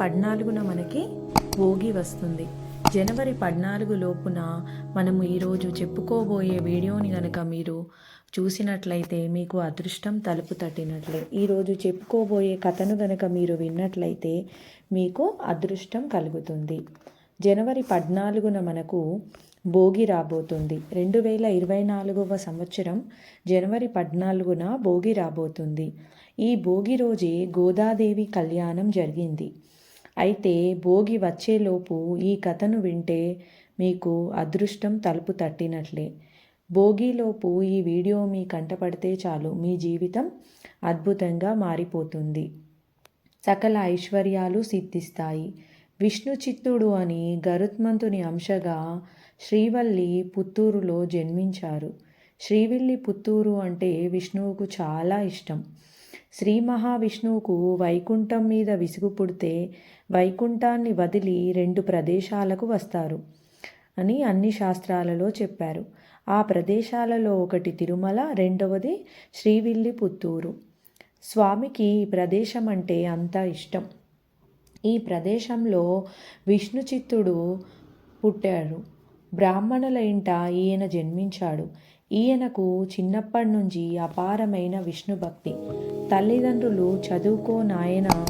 పద్నాలుగున మనకి భోగి వస్తుంది. జనవరి పద్నాలుగు లోపున మనము ఈరోజు చెప్పుకోబోయే వీడియోని కనుక మీరు చూసినట్లయితే మీకు అదృష్టం తలుపు తట్టినట్లే. ఈరోజు చెప్పుకోబోయే కథను కనుక మీరు విన్నట్లయితే మీకు అదృష్టం కలుగుతుంది. జనవరి పద్నాలుగున మనకు భోగి రాబోతుంది. రెండు వేల ఇరవై నాలుగవ సంవత్సరం జనవరి పద్నాలుగున భోగి రాబోతుంది. ఈ భోగి రోజే గోదాదేవి కళ్యాణం జరిగింది. అయితే భోగి వచ్చేలోపు ఈ కథను వింటే మీకు అదృష్టం తలుపు తట్టినట్లే. భోగిలోపు ఈ వీడియో మీ కంటపడితే చాలు. మీ జీవితం అద్భుతంగా మారిపోతుంది. సకల ఐశ్వర్యాలు సిద్ధిస్తాయి. విష్ణు చిత్తుడు అని గరుత్మంతుని అంశగా శ్రీవల్లి పుత్తూరులో జన్మించారు. శ్రీవిల్లి పుత్తూరు అంటే విష్ణువుకు చాలా ఇష్టం. శ్రీ మహావిష్ణువుకు వైకుంఠం మీద విసుగు పుడితే వైకుంఠాన్ని వదిలి రెండు ప్రదేశాలకు వస్తారు అని అన్ని శాస్త్రాలలో చెప్పారు. ఆ ప్రదేశాలలో ఒకటి తిరుమల రెండవది శ్రీవిల్లి పుత్తూరు స్వామికి ఈ ప్రదేశం అంటే అంత ఇష్టం. ఈ ప్రదేశంలో విష్ణు చిత్తుడు పుట్టాడు. బ్రాహ్మణుల ఇంట ఈయన జన్మించాడు. ఈయనకు చిన్నప్పటి నుంచి అపారమైన విష్ణు భక్తి తల్లిదండ్రులు చదువుకో నాయన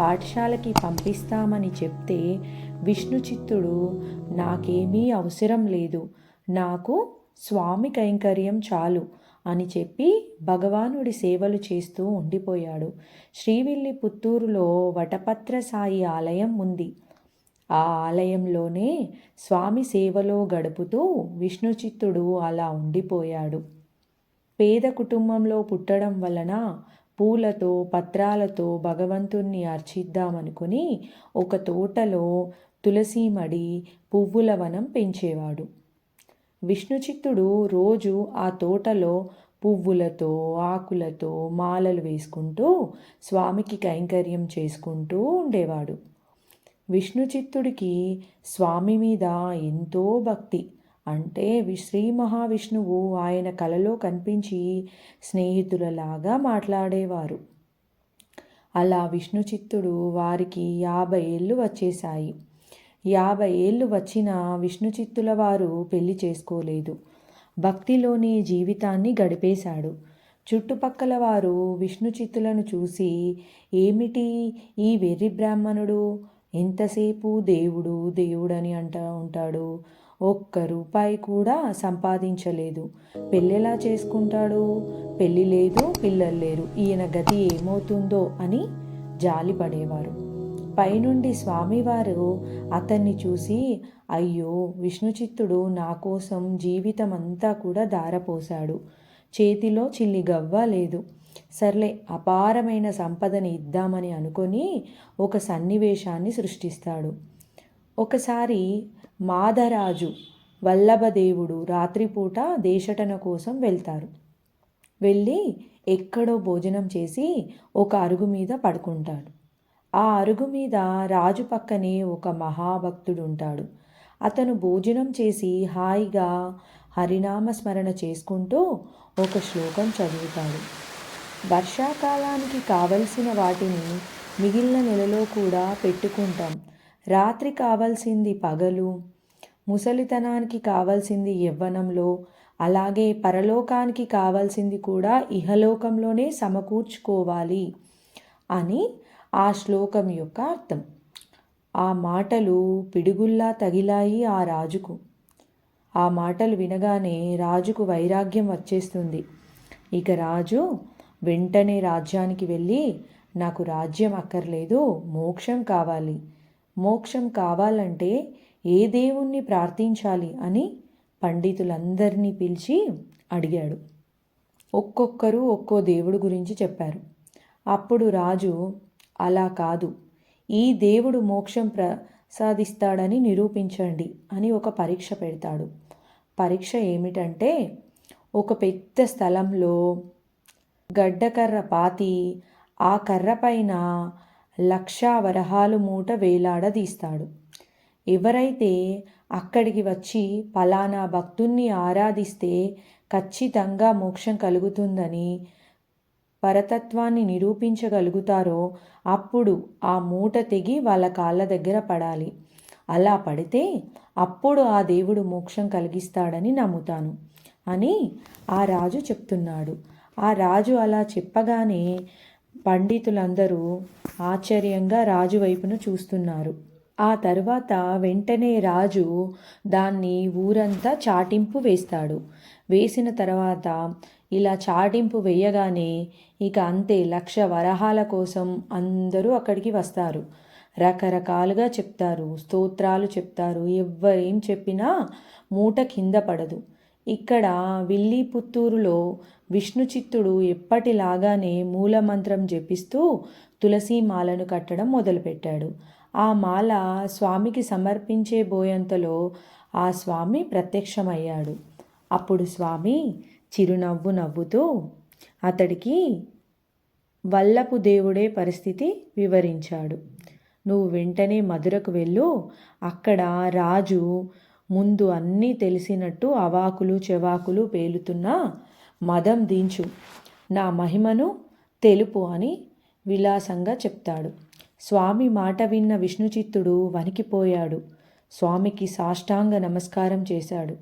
పాఠశాలకి పంపిస్తామని చెప్తే విష్ణుచిత్తుడు నాకేమీ అవసరం లేదు. నాకు స్వామి కైంకర్యం చాలు అని చెప్పి భగవానుడి సేవలు చేస్తూ ఉండిపోయాడు. శ్రీవిల్లి పుత్తూరులో వటపత్ర సాయి ఆలయం ఉంది. ఆ ఆలయంలోనే స్వామి సేవలో గడుపుతూ విష్ణుచిత్తుడు అలా ఉండిపోయాడు. పేద కుటుంబంలో పుట్టడం వలన పూలతో పత్రాలతో భగవంతుణ్ణి అర్చిద్దామనుకుని ఒక తోటలో తులసీమడి పువ్వుల వనం పెంచేవాడు. విష్ణుచిత్తుడు రోజు ఆ తోటలో పువ్వులతో ఆకులతో మాలలు వేసుకుంటూ స్వామికి కైంకర్యం చేసుకుంటూ ఉండేవాడు. విష్ణుచిత్తుడికి స్వామి మీద ఎంతో భక్తి. అంటే శ్రీ మహావిష్ణువు ఆయన కలలో కనిపించి స్నేహితులలాగా మాట్లాడేవారు. అలా విష్ణుచిత్తుడు వారికి యాభై ఏళ్ళు వచ్చేశాయి. యాభై ఏళ్ళు వచ్చిన విష్ణుచిత్తుల వారు పెళ్ళి చేసుకోలేదు. భక్తిలోని జీవితాన్ని గడిపేశాడు. చుట్టుపక్కల వారు విష్ణుచిత్తులను చూసి ఏమిటి ఈ వెర్రి బ్రాహ్మణుడు? ఎంతసేపు దేవుడు దేవుడని అంటూ ఉంటాడు? ఒక్క రూపాయి కూడా సంపాదించలేదు. పెళ్ళెలా చేసుకుంటాడు? పెళ్ళి లేదు పిల్లలు లేరు. ఈయన గతి ఏమవుతుందో అని జాలిపడేవారు. పైనుండి స్వామివారు అతన్ని చూసి అయ్యో విష్ణుచిత్తుడు నా కోసం జీవితం అంతా కూడా దారపోశాడు. చేతిలో చిల్లి గవ్వ లేదు. సర్లే అపారమైన సంపదని ఇద్దామని అనుకొని ఒక సన్నివేశాన్ని సృష్టిస్తాడు. ఒకసారి మాధరాజు వల్లభదేవుడు రాత్రిపూట దేశటన కోసం వెళ్తారు. వెళ్ళి ఎక్కడో భోజనం చేసి ఒక అరుగు మీద పడుకుంటాడు. ఆ అరుగు మీద రాజు పక్కనే ఒక మహాభక్తుడు ఉంటాడు. అతను భోజనం చేసి హాయిగా హరినామ స్మరణ చేసుకుంటూ ఒక శ్లోకం చదువుతాడు. వర్షాకాలానికి కావలసిన వాటిని మిగిలిన నెలలో కూడా పెట్టుకుంటాం. రాత్రి కావాల్సింది పగలు ముసలితనానికి కావాల్సింది యవ్వనంలో అలాగే పరలోకానికి కావాల్సింది కూడా ఇహలోకంలోనే సమకూర్చుకోవాలి అని ఆ శ్లోకం యొక్క అర్థం. ఆ మాటలు పిడుగుల్లా తగిలాయి ఆ రాజుకు. ఆ మాటలు వినగానే రాజుకు వైరాగ్యం వచ్చేస్తుంది. ఇక రాజు వెంటనే రాజ్యానికి వెళ్ళి నాకు రాజ్యం అక్కర్లేదు మోక్షం కావాలి మోక్షం కావాలంటే ఏ దేవుణ్ణి ప్రార్థించాలి అని పండితులందరినీ పిలిచి అడిగాడు. ఒక్కొక్కరు ఒక్కో దేవుడు గురించి చెప్పారు. అప్పుడు రాజు అలా కాదు. ఈ దేవుడు మోక్షం ప్రసాదిస్తాడని నిరూపించండి అని ఒక పరీక్ష పెడతాడు. పరీక్ష ఏమిటంటే ఒక పెద్ద స్థలంలో గడ్డకర్ర పాతి ఆ కర్ర పైన లక్షా వరహాలు మూట వేలాడదీస్తాడు ఎవరైతే అక్కడికి వచ్చి పలానా భక్తుణ్ణి ఆరాధిస్తే ఖచ్చితంగా మోక్షం కలుగుతుందని పరతత్వాన్ని నిరూపించగలుగుతారో అప్పుడు ఆ మూట తెగి వాళ్ళ కాళ్ళ దగ్గర పడాలి. అలా పడితే అప్పుడు ఆ దేవుడు మోక్షం కలిగిస్తాడని నమ్ముతాను అని ఆ రాజు చెప్తున్నాడు. ఆ రాజు అలా చెప్పగానే పండితులందరూ ఆశ్చర్యంగా రాజు వైపును చూస్తున్నారు. ఆ తర్వాత వెంటనే రాజు దాన్ని ఊరంతా చాటింపు వేస్తాడు. వేసిన తర్వాత ఇలా చాటింపు వేయగానే ఇక అంతే లక్ష వరహాల కోసం అందరూ అక్కడికి వస్తారు. రకరకాలుగా చెప్తారు స్తోత్రాలు చెప్తారు. ఎవ్వరేం చెప్పినా మూట కింద పడదు. ఇక్కడ విల్లీపుత్తూరులో విష్ణు చిత్తుడు ఎప్పటిలాగానే మూలమంత్రం జపిస్తూ తులసి మాలను కట్టడం మొదలుపెట్టాడు. ఆ మాల స్వామికి సమర్పించే బోయంతలో ఆ స్వామి ప్రత్యక్షమయ్యాడు. అప్పుడు స్వామి చిరునవ్వు నవ్వుతూ అతడికి వల్లపు దేవుడే పరిస్థితి వివరించాడు. నువ్వు వెంటనే మధురకు వెళ్ళు. అక్కడ రాజు ముందు అన్నీ తెలిసినట్టు అవాకులు చెవాకులు పేలుతున్నా మదం దించు. నా మహిమను తెలుపు అని విలాసంగా చెప్తాడు. స్వామి మాట విన్న విష్ణుచిత్తుడు వణికిపోయాడు. స్వామికి సాష్టాంగ నమస్కారం చేశాడు.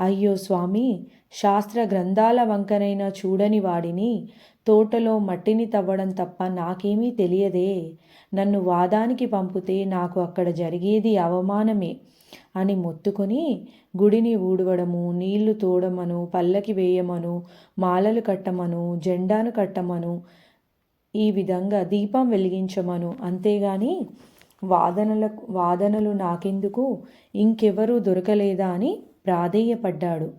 అయ్యో స్వామి శాస్త్ర గ్రంథాల వంకనైనా చూడని వాడిని తోటలో మట్టిని తవ్వడం తప్ప నాకేమీ తెలియదే. నన్ను వాదానికి పంపితే నాకు అక్కడ జరిగేది అవమానమే. అని మొత్తుకొని గుడిని ఊడవడము నీళ్ళు తోడమను పల్లకి వేయమను మాలలు కట్టమను జెండాను కట్టమను ఈ విధంగా దీపం వెలిగించమను. అంతేగాని వాదనలకు వాదనలు నాకెందుకు? ఇంకెవరూ దొరకలేదా అని ప్రాధేయపడ్డాడు.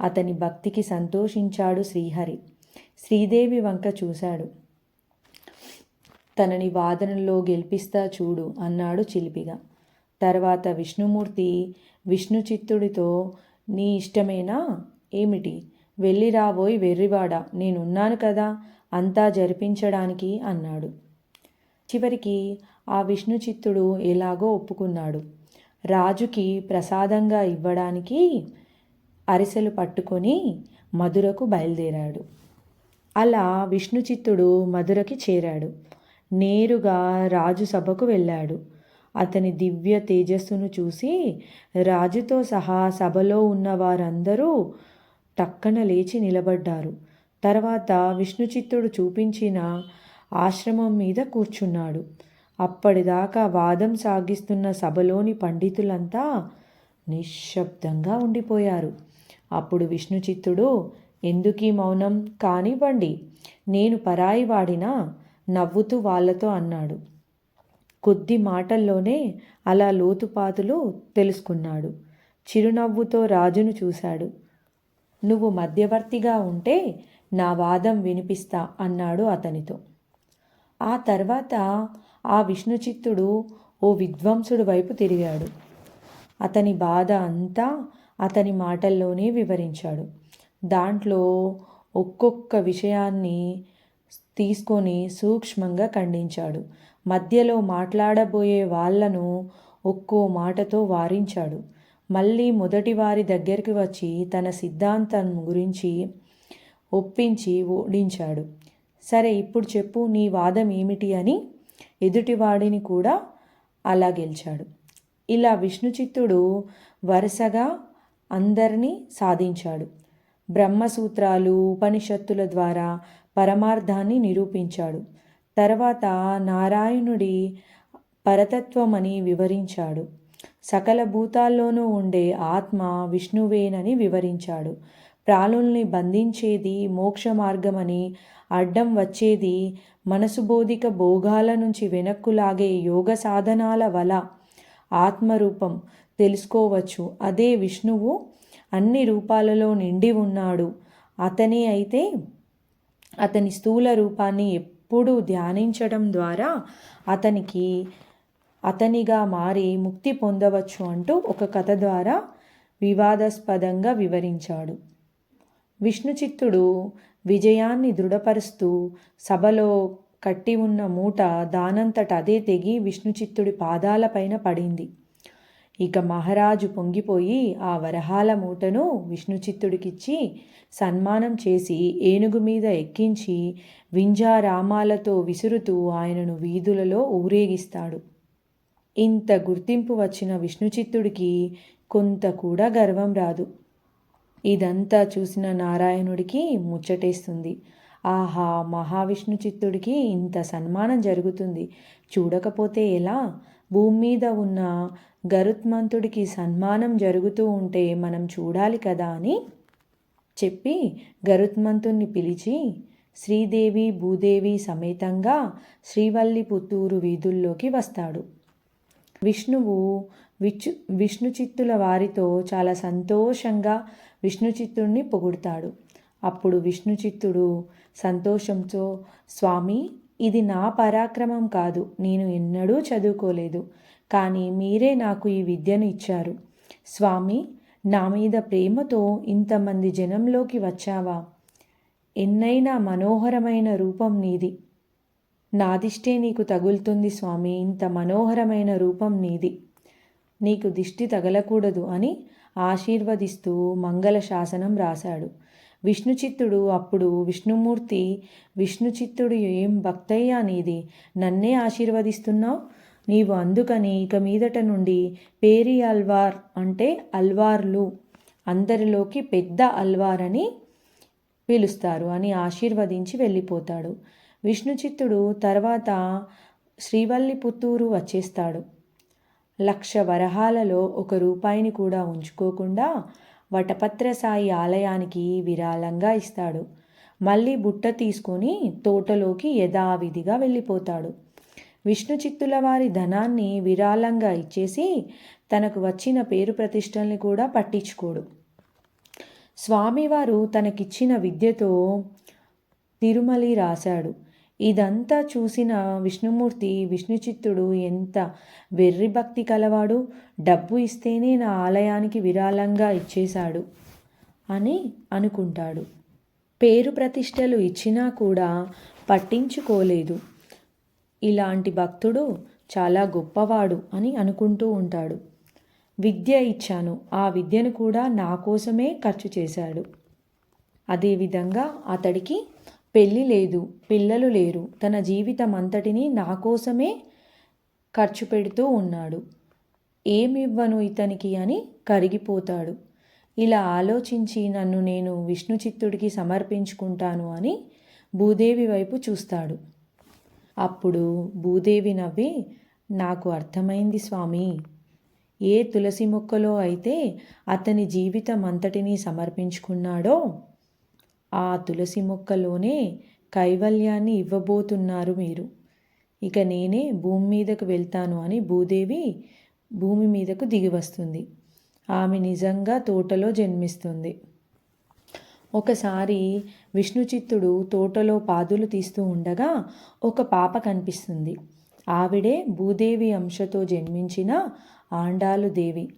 అతని భక్తికి సంతోషించాడు శ్రీహరి. శ్రీదేవి వంక చూశాడు. తనని వాదనలో గెలిపిస్తా చూడు అన్నాడు చిలిపిగా. తర్వాత విష్ణుమూర్తి విష్ణు చిత్తుడితో నీ ఇష్టమేనా? ఏమిటి? వెళ్ళి రాబోయి వెర్రివాడ నేనున్నాను కదా అంతా జరిపించడానికి అన్నాడు. చివరికి ఆ విష్ణు చిత్తుడు ఎలాగో ఒప్పుకున్నాడు. రాజుకి ప్రసాదంగా ఇవ్వడానికి అరిసెలు పట్టుకొని మధురకు బయలుదేరాడు. అలా విష్ణు చిత్తుడు మధురకి చేరాడు. నేరుగా రాజు సభకు వెళ్ళాడు. అతని దివ్య తేజస్సును చూసి రాజుతో సహా సభలో ఉన్న వారందరూ టక్కన లేచి నిలబడ్డారు. తర్వాత విష్ణుచిత్తుడు చూపించిన ఆశ్రమం మీద కూర్చున్నాడు. అప్పటిదాకా వాదం సాగిస్తున్న సభలోని పండితులంతా నిశ్శబ్దంగా ఉండిపోయారు. అప్పుడు విష్ణుచిత్తుడు ఎందుకీ మౌనం? కానివ్వండి. నేను పరాయి వాడినా నవ్వుతూ వాళ్ళతో అన్నాడు. కొద్ది మాటల్లోనే అలా లోతుపాతులు తెలుసుకున్నాడు. చిరునవ్వుతో రాజును చూశాడు. నువ్వు మధ్యవర్తిగా ఉంటే నా వాదం వినిపిస్తా అన్నాడు అతనితో. ఆ తర్వాత ఆ విష్ణుచిత్తుడు ఓ విద్వాంసుడు వైపు తిరిగాడు. అతని బాధ అంతా అతని మాటల్లోనే వివరించాడు. దాంట్లో ఒక్కొక్క విషయాన్ని తీసుకొని సూక్ష్మంగా ఖండించాడు. మధ్యలో మాట్లాడబోయే వాళ్ళను ఒక్కో మాటతో వారించాడు. మళ్ళీ మొదటి వారి దగ్గరికి వచ్చి తన సిద్ధాంతం గురించి ఒప్పించి ఓడించాడు. సరే ఇప్పుడు చెప్పు నీ వాదం ఏమిటి అని ఎదుటివాడిని కూడా అలా గెలిచాడు. ఇలా విష్ణుచిత్తుడు వరుసగా అందరినీ సాధించాడు. బ్రహ్మసూత్రాలు ఉపనిషత్తుల ద్వారా పరమార్థాన్ని నిరూపించాడు. తర్వాత నారాయణుడి పరతత్వమని వివరించాడు. సకల భూతాల్లోనూ ఉండే ఆత్మ విష్ణువేనని వివరించాడు. ప్రాణుల్ని బంధించేది మోక్ష మార్గమని అడ్డం వచ్చేది మనసు బోధిక భోగాల నుంచి వెనక్కు లాగే యోగ సాధనాల వల ఆత్మరూపం తెలుసుకోవచ్చు. అదే విష్ణువు అన్ని రూపాలలో నిండి ఉన్నాడు. అతనే అయితే అతని స్థూల రూపాన్ని ఎప్పుడూ ధ్యానించడం ద్వారా అతనికి అతనిగా మారి ముక్తి పొందవచ్చు అంటూ ఒక కథ ద్వారా వివాదాస్పదంగా వివరించాడు. విష్ణుచిత్తుడు విజయాన్ని దృఢపరుస్తూ సభలో కట్టి ఉన్న మూట దానంతట అదే తెగి విష్ణుచిత్తుడి పాదాలపైన పడింది. ఇక మహారాజు పొంగిపోయి ఆ వరహాల మూటను విష్ణుచిత్తుడికిచ్చి సన్మానం చేసి ఏనుగు మీద ఎక్కించి వింజారామాలతో విసురుతూ ఆయనను వీధులలో ఊరేగిస్తాడు. ఇంత గుర్తింపు వచ్చిన విష్ణుచిత్తుడికి కొంత కూడా గర్వం రాదు. ఇదంతా చూసిన నారాయణుడికి ముచ్చటేస్తుంది. ఆహా మహావిష్ణు చిత్తుడికి ఇంత సన్మానం జరుగుతుంది. చూడకపోతే ఎలా? భూమి మీద ఉన్న గరుత్మంతుడికి సన్మానం జరుగుతూ ఉంటే మనం చూడాలి కదా అని చెప్పి గరుత్మంతుణ్ణి పిలిచి శ్రీదేవి భూదేవి సమేతంగా శ్రీవల్లి పుత్తూరు వీధుల్లోకి వస్తాడు. విష్ణువు విచ్చు విష్ణు చిత్తుల వారితో చాలా సంతోషంగా విష్ణు చిత్తుడిని పొగుడతాడు. అప్పుడు విష్ణు చిత్తుడు సంతోషంతో స్వామి ఇది నా పరాక్రమం కాదు నేను ఎన్నడూ చదువుకోలేదు. కానీ మీరే నాకు ఈ విద్యను ఇచ్చారు. స్వామి నా మీద ప్రేమతో ఇంతమంది జనంలోకి వచ్చావా? ఎన్నైనా మనోహరమైన రూపం నీది. నాదిష్టే నీకు తగులుతుంది స్వామి ఇంత మనోహరమైన రూపం నీది. నీకు దిష్టి తగలకూడదు అని ఆశీర్వదిస్తూ మంగళ శాసనం రాశాడు. విష్ణుచిత్తుడు అప్పుడు విష్ణుమూర్తి విష్ణుచిత్తుడు ఏం భక్తయ్యా నీది? నన్నే ఆశీర్వదిస్తున్నావు? నీవు అందుకని ఇక మీదట నుండి పేరి అల్వార్ అంటే అల్వార్లు అందరిలోకి పెద్ద అల్వార్ అని పిలుస్తారు అని ఆశీర్వదించి వెళ్ళిపోతాడు. విష్ణుచిత్తుడు తర్వాత శ్రీవల్లి పుత్తూరు వచ్చేస్తాడు. లక్ష వరహాలలో ఒక రూపాయిని కూడా ఉంచుకోకుండా వటపత్రసాయి ఆలయానికి విరాళంగా ఇస్తాడు. మళ్ళీ బుట్ట తీసుకొని తోటలోకి యథావిధిగా వెళ్ళిపోతాడు. విష్ణు చిత్తుల వారి ధనాన్ని విరాళంగా ఇచ్చేసి తనకు వచ్చిన పేరు ప్రతిష్టల్ని కూడా పట్టించుకోడు. స్వామివారు తనకిచ్చిన విద్యతో తిరుమలి రాశాడు. ఇదంతా చూసిన విష్ణుమూర్తి విష్ణుచిత్తుడు ఎంత వెర్రి భక్తి కలవాడు. డబ్బు ఇస్తేనే నా ఆలయానికి విరాళంగా ఇచ్చేశాడు అని అనుకుంటాడు. పేరు ప్రతిష్టలు ఇచ్చినా కూడా పట్టించుకోలేదు. ఇలాంటి భక్తుడు చాలా గొప్పవాడు అని అనుకుంటూ ఉంటాడు. విద్య ఇచ్చాను. ఆ విద్యను కూడా నా కోసమే ఖర్చు చేశాడు. అదేవిధంగా అతడికి పెళ్ళి లేదు పిల్లలు లేరు. తన జీవితం అంతటినీ నా కోసమే ఖర్చు పెడుతూ ఉన్నాడు. ఏమివ్వను ఇతనికి అని కరిగిపోతాడు. ఇలా ఆలోచించి నన్ను నేను విష్ణు చిత్తుడికి సమర్పించుకుంటాను అని భూదేవి వైపు చూస్తాడు. అప్పుడు భూదేవి నవ్వి నాకు అర్థమైంది స్వామి. ఏ తులసి మొక్కలో అయితే అతని జీవితం అంతటినీ సమర్పించుకున్నాడో ఆ తులసి మొక్కలోనే కైవల్యాన్ని ఇవ్వబోతున్నారు మీరు. ఇక నేనే భూమి మీదకు వెళ్తాను అని భూదేవి భూమి మీదకు దిగి వస్తుంది. ఆమె నిజంగా తోటలో జన్మిస్తుంది. ఒకసారి విష్ణుచిత్తుడు తోటలో పాదులు తీస్తూ ఉండగా ఒక పాప కనిపిస్తుంది. ఆవిడే భూదేవి అంశతో జన్మించిన ఆండాలు దేవి.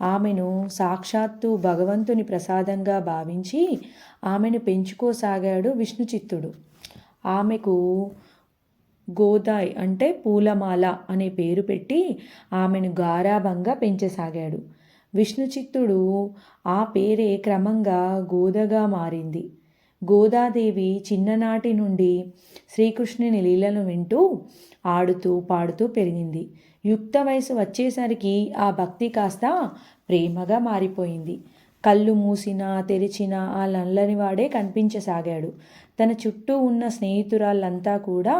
ఆమెను సాక్షాత్తు భగవంతుని ప్రసాదంగా భావించి ఆమెను పెంచుకోసాగాడు విష్ణుచిత్తుడు. ఆమెకు గోదాయ్ అంటే పూలమాల అనే పేరు పెట్టి ఆమెను గారాభంగా పెంచసాగాడు. విష్ణుచిత్తుడు ఆ పేరే క్రమంగా గోదగా మారింది. గోదాదేవి చిన్ననాటి నుండి శ్రీకృష్ణుని లీలను వింటూ ఆడుతూ పాడుతూ పెరిగింది. యుక్త వయసు వచ్చేసరికి ఆ భక్తి కాస్త ప్రేమగా మారిపోయింది. కళ్ళు మూసినా తెరిచినా ఆ నల్లని వాడే కనిపించసాగాడు. తన చుట్టూ ఉన్న స్నేహితురాళ్ళంతా కూడా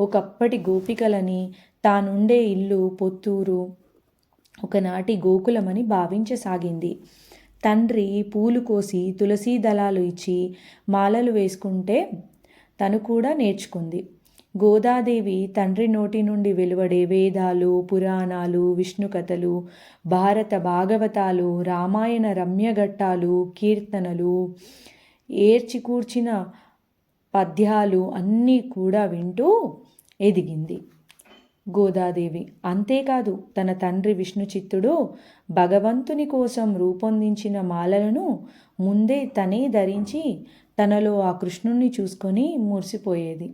ఒకప్పటి గోపికలని తానుండే ఇల్లు పొత్తూరు ఒకనాటి గోకులమని భావించసాగింది. తండ్రి పూలు కోసి తులసీ దళాలు ఇచ్చి మాలలు వేసుకుంటే తను కూడా నేర్చుకుంది. గోదాదేవి తండ్రి నోటి నుండి వెలువడే వేదాలు పురాణాలు విష్ణు కథలు భారత భాగవతాలు రామాయణ రమ్యఘట్టాలు కీర్తనలు ఏర్చికూర్చిన పద్యాలు అన్నీ కూడా వింటూ ఎదిగింది. గోదాదేవి అంతేకాదు తన తండ్రి విష్ణుచిత్తుడు భగవంతుని కోసం రూపొందించిన మాలలను ముందే తనే ధరించి తనలో ఆ కృష్ణుణ్ణి చూసుకొని మురిసిపోయేది.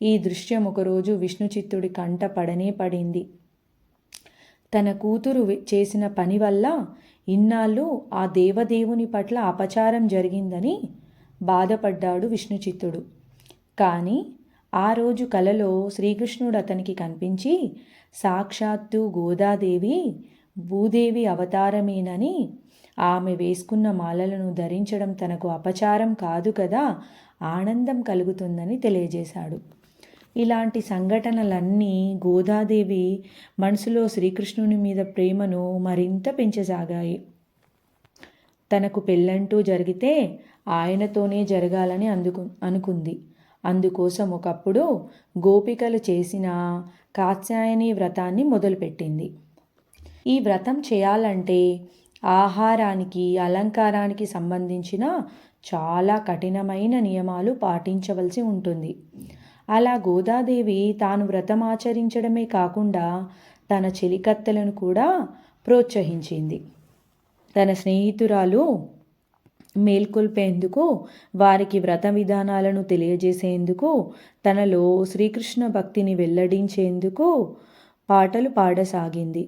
ఈ దృశ్యం ఒకరోజు విష్ణుచిత్తుడి కంట పడనే పడింది. తన కూతురు చేసిన పని వల్ల ఇన్నాళ్ళు ఆ దేవదేవుని పట్ల అపచారం జరిగిందని బాధపడ్డాడు విష్ణుచిత్తుడు. కానీ ఆ రోజు కలలో శ్రీకృష్ణుడు అతనికి కనిపించి సాక్షాత్తు గోదాదేవి భూదేవి అవతారమేనని ఆమె వేసుకున్న మాలలను ధరించడం తనకు అపచారం కాదు కదా ఆనందం కలుగుతుందని తెలియజేశాడు. ఇలాంటి సంఘటనలన్నీ గోదాదేవి మనసులో శ్రీకృష్ణుని మీద ప్రేమను మరింత పెంచసాగాయి. తనకు పెళ్ళంటూ జరిగితే ఆయనతోనే జరగాలని అందుకు అనుకుంది. అందుకోసం ఒకప్పుడు గోపికలు చేసిన కాత్యాయని వ్రతాన్ని మొదలుపెట్టింది. ఈ వ్రతం చేయాలంటే ఆహారానికి అలంకారానికి సంబంధించిన చాలా కఠినమైన నియమాలు పాటించవలసి ఉంటుంది. అలా గోదాదేవి తాను వ్రతం ఆచరించడమే కాకుండా తన చెలికత్తెలను కూడా ప్రోత్సహించింది. తన స్నేహితురాలు మేల్కొల్పేందుకు వారికి వ్రత విధానాలను తెలియజేసేందుకు తనలో శ్రీకృష్ణ భక్తిని వెల్లడించేందుకు పాటలు పాడసాగింది.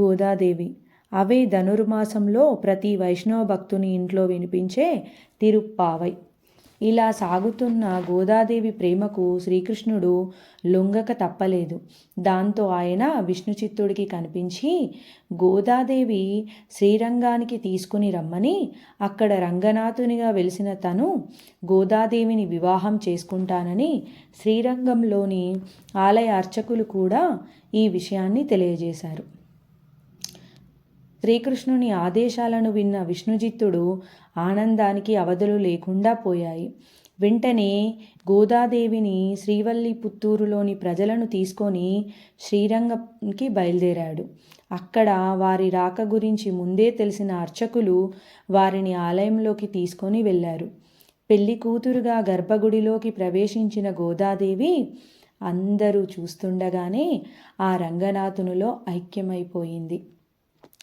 గోదాదేవి అవే ధనుర్మాసంలో ప్రతి వైష్ణవ భక్తుని ఇంట్లో వినిపించే తిరుప్పావై. ఇలా సాగుతున్న గోదాదేవి ప్రేమకు శ్రీకృష్ణుడు లొంగక తప్పలేదు. దాంతో ఆయన విష్ణుచిత్తుడికి కనిపించి గోదాదేవి శ్రీరంగానికి తీసుకుని రమ్మని అక్కడ రంగనాథునిగా వెలిసిన తను గోదాదేవిని వివాహం చేసుకుంటానని శ్రీరంగంలోని ఆలయ అర్చకులు కూడా ఈ విషయాన్ని తెలియజేశారు. శ్రీకృష్ణుని ఆదేశాలను విన్న విష్ణుజిత్తుడు ఆనందానికి అవధులు లేకుండా పోయాయి. వెంటనే గోదాదేవిని శ్రీవల్లి పుత్తూరులోని ప్రజలను తీసుకొని శ్రీరంగంకి బయలుదేరాడు. అక్కడ వారి రాక గురించి ముందే తెలిసిన అర్చకులు వారిని ఆలయంలోకి తీసుకొని వెళ్ళారు. పెళ్ళి కూతురుగా గర్భగుడిలోకి ప్రవేశించిన గోదాదేవి అందరూ చూస్తుండగానే ఆ రంగనాథునిలో ఐక్యమైపోయింది.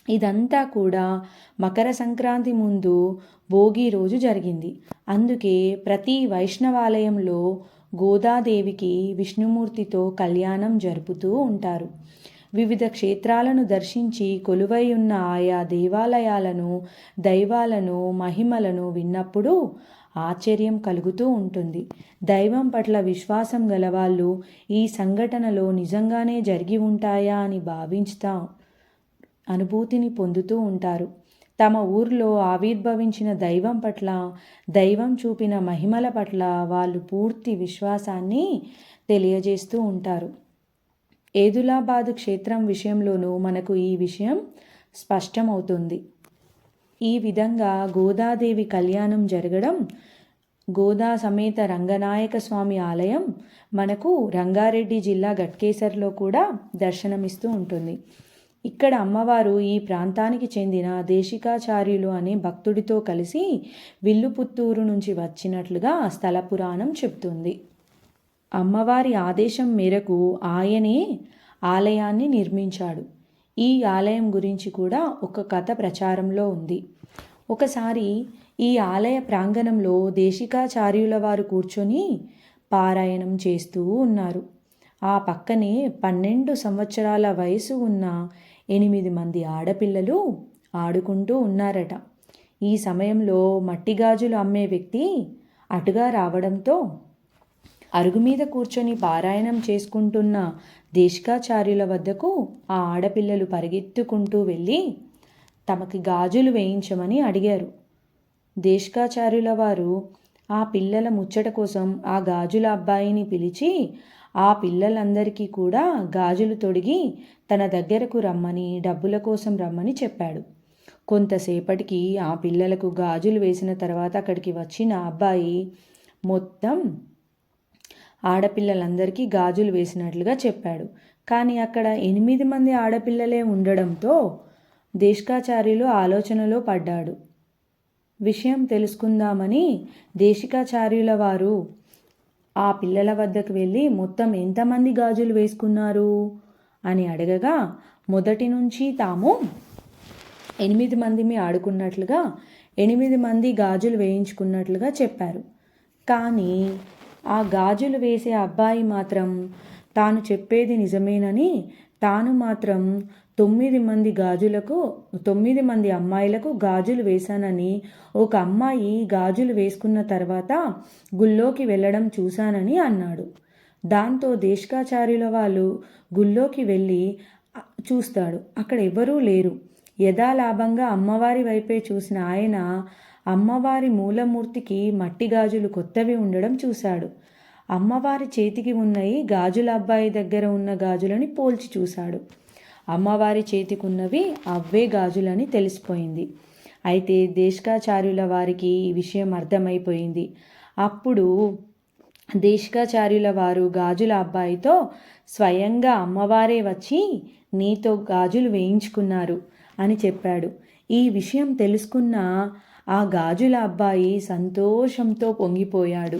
ఇదంతా కూడా మకర సంక్రాంతి ముందు భోగి రోజు జరిగింది. అందుకే ప్రతి వైష్ణవాలయంలో గోదాదేవికి విష్ణుమూర్తితో కళ్యాణం జరుపుతూ ఉంటారు. వివిధ క్షేత్రాలను దర్శించి కొలువై ఉన్న ఆయా దేవాలయాలను దైవాలను మహిమలను విన్నప్పుడు ఆశ్చర్యం కలుగుతూ ఉంటుంది. దైవం పట్ల విశ్వాసం గలవాళ్ళు ఈ సంఘటనలో నిజంగానే జరిగి ఉంటాయా అని భావించుతా అనుభూతిని పొందుతూ ఉంటారు. తమ ఊర్లో ఆవిర్భవించిన దైవం పట్ల దైవం చూపిన మహిమల పట్ల వాళ్ళు పూర్తి విశ్వాసాన్ని తెలియజేస్తూ ఉంటారు. ఏదులాబాద్ క్షేత్రం విషయంలోనూ మనకు ఈ విషయం స్పష్టమవుతుంది. ఈ విధంగా గోదాదేవి కళ్యాణం జరగడం గోదా సమేత రంగనాయక స్వామి ఆలయం మనకు రంగారెడ్డి జిల్లా గట్కేసర్లో కూడా దర్శనమిస్తూ ఉంటుంది. ఇక్కడ అమ్మవారు ఈ ప్రాంతానికి చెందిన దేశికాచార్యులు అనే భక్తుడితో కలిసి విల్లుపుత్తూరు నుంచి వచ్చినట్లుగా స్థల పురాణం చెబుతుంది. అమ్మవారి ఆదేశం మేరకు ఆయనే ఆలయాన్ని నిర్మించాడు. ఈ ఆలయం గురించి కూడా ఒక కథ ప్రచారంలో ఉంది. ఒకసారి ఈ ఆలయ ప్రాంగణంలో దేశికాచార్యుల వారు కూర్చొని పారాయణం చేస్తూ ఉన్నారు. ఆ పక్కనే పన్నెండు సంవత్సరాల వయసు ఉన్న ఎనిమిది మంది ఆడపిల్లలు ఆడుకుంటూ ఉన్నారట. ఈ సమయంలో మట్టి గాజులు అమ్మే వ్యక్తి అటుగా రావడంతో అరుగు మీద కూర్చొని పారాయణం చేసుకుంటున్న దేశికాచార్యుల వద్దకు ఆ ఆడపిల్లలు పరిగెత్తుకుంటూ వెళ్ళి తమకి గాజులు వేయించమని అడిగారు. దేశికాచార్యుల వారు ఆ పిల్లల ముచ్చట కోసం ఆ గాజుల అబ్బాయిని పిలిచి ఆ పిల్లలందరికీ కూడా గాజులు తొడిగి తన దగ్గరకు రమ్మని డబ్బుల కోసం రమ్మని చెప్పాడు. కొంతసేపటికి ఆ పిల్లలకు గాజులు వేసిన తర్వాత అక్కడికి వచ్చిన అబ్బాయి మొత్తం ఆడపిల్లలందరికీ గాజులు వేసినట్లుగా చెప్పాడు. కానీ అక్కడ ఎనిమిది మంది ఆడపిల్లలే ఉండడంతో దేశికాచార్యులు ఆలోచనలో పడ్డాడు. విషయం తెలుసుకుందామని దేశికాచార్యుల వారు ఆ పిల్లల వద్దకు వెళ్ళి మొత్తం ఎంతమంది గాజులు వేసుకున్నారు? అని అడగగా మొదటి నుంచి తాము ఎనిమిది మందిమి ఆడుకున్నట్లుగా ఎనిమిది మంది గాజులు వేయించుకున్నట్లుగా చెప్పారు. కానీ ఆ గాజులు వేసే అబ్బాయి మాత్రం తాను చెప్పేది నిజమేనని తాను మాత్రం తొమ్మిది మంది గాజులకు తొమ్మిది మంది అమ్మాయిలకు గాజులు వేశానని ఒక అమ్మాయి గాజులు వేసుకున్న తర్వాత గుళ్ళోకి వెళ్ళడం చూశానని అన్నాడు. దాంతో దేశకాచార్యుల వాళ్ళు గుళ్ళోకి వెళ్ళి చూస్తాడు. అక్కడ ఎవరూ లేరు. యథాలాభంగా అమ్మవారి వైపే చూసిన ఆయన అమ్మవారి మూలమూర్తికి మట్టి గాజులు కొత్తవి ఉండడం చూశాడు. అమ్మవారి చేతికి ఉన్నవి గాజుల అబ్బాయి దగ్గర ఉన్న గాజులని పోల్చి చూశాడు. అమ్మవారి చేతికున్నవి అవే గాజులని తెలిసిపోయింది. అయితే దేశకాచార్యుల వారికి ఈ విషయం అర్థమైపోయింది. అప్పుడు దేశకాచార్యుల వారు గాజుల అబ్బాయితో స్వయంగా అమ్మవారే వచ్చి నీతో గాజులు వేయించుకున్నారు అని చెప్పాడు. ఈ విషయం తెలుసుకున్న ఆ గాజుల అబ్బాయి సంతోషంతో పొంగిపోయాడు.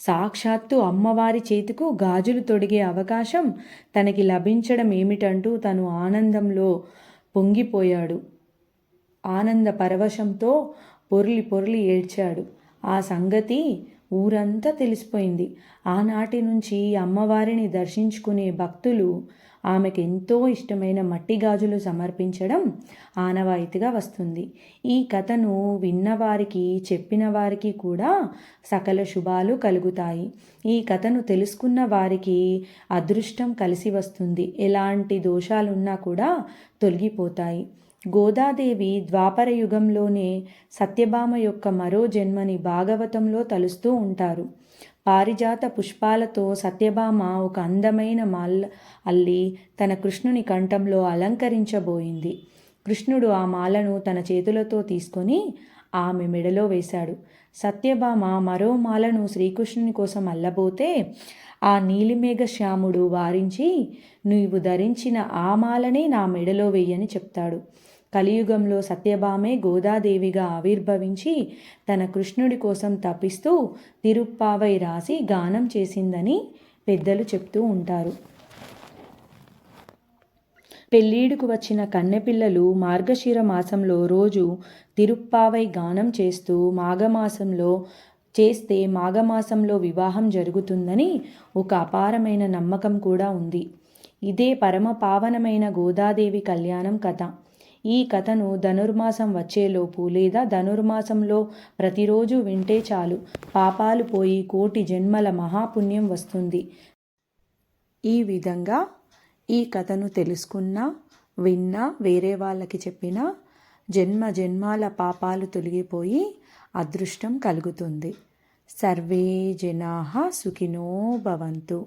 సాక్షాత్తు అమ్మవారి చేతికు గాజులు తొడిగే అవకాశం తనకి లభించడం ఏమిటంటూ తను ఆనందంలో పొంగిపోయాడు. ఆనంద పరవశంతో పొర్లి పొర్లి ఏడ్చాడు. ఆ సంగతి ఊరంతా తెలిసిపోయింది. ఆనాటి నుంచి అమ్మవారిని దర్శించుకునే భక్తులు ఆమెకు ఎంతో ఇష్టమైన మట్టి గాజులు సమర్పించడం ఆనవాయితీగా వస్తుంది. ఈ కథను విన్నవారికి చెప్పిన వారికి కూడా సకల శుభాలు కలుగుతాయి. ఈ కథను తెలుసుకున్న వారికి అదృష్టం కలిసి వస్తుంది. ఎలాంటి దోషాలున్నా కూడా తొలగిపోతాయి. గోదాదేవి ద్వాపర యుగంలోనే సత్యభామ యొక్క మరో జన్మని భాగవతంలో తలుస్తూ ఉంటారు. పారిజాత పుష్పాలతో సత్యభామ ఒక అందమైన మాల అల్లి తన కృష్ణుని కంఠంలో అలంకరించబోయింది. కృష్ణుడు ఆ మాలను తన చేతులతో తీసుకొని ఆమె మెడలో వేశాడు. సత్యభామ మరో మాలను శ్రీకృష్ణుని కోసం అల్లబోతే ఆ నీలిమేఘ శ్యాముడు వారించి నీవు ధరించిన ఆ మాలనే నా మెడలో వేయని చెప్తాడు. కలియుగంలో సత్యభామే గోదాదేవిగా ఆవిర్భవించి తన కృష్ణుడి కోసం తప్పిస్తూ తిరుప్పావై రాసి గానం చేసిందని పెద్దలు చెప్తూ ఉంటారు. పెళ్ళీడుకు వచ్చిన కన్నెపిల్లలు మార్గశిర మాసంలో రోజు తిరుప్పావై గానం చేస్తూ మాఘమాసంలో చేస్తే మాఘమాసంలో వివాహం జరుగుతుందని ఒక అపారమైన నమ్మకం కూడా ఉంది. ఇదే పరమ పావనమైన గోదాదేవి కళ్యాణం కథ. ఈ కథను ధనుర్మాసం వచ్చేలోపు లేదా ధనుర్మాసంలో ప్రతిరోజు వింటే చాలు. పాపాలు పోయి కోటి జన్మల మహాపుణ్యం వస్తుంది. ఈ విధంగా ఈ కథను తెలుసుకున్నా విన్నా వేరే వాళ్ళకి చెప్పినా జన్మ జన్మాల పాపాలు తొలగిపోయి అదృష్టం కలుగుతుంది. సర్వే జనా సుఖినో భవంతు.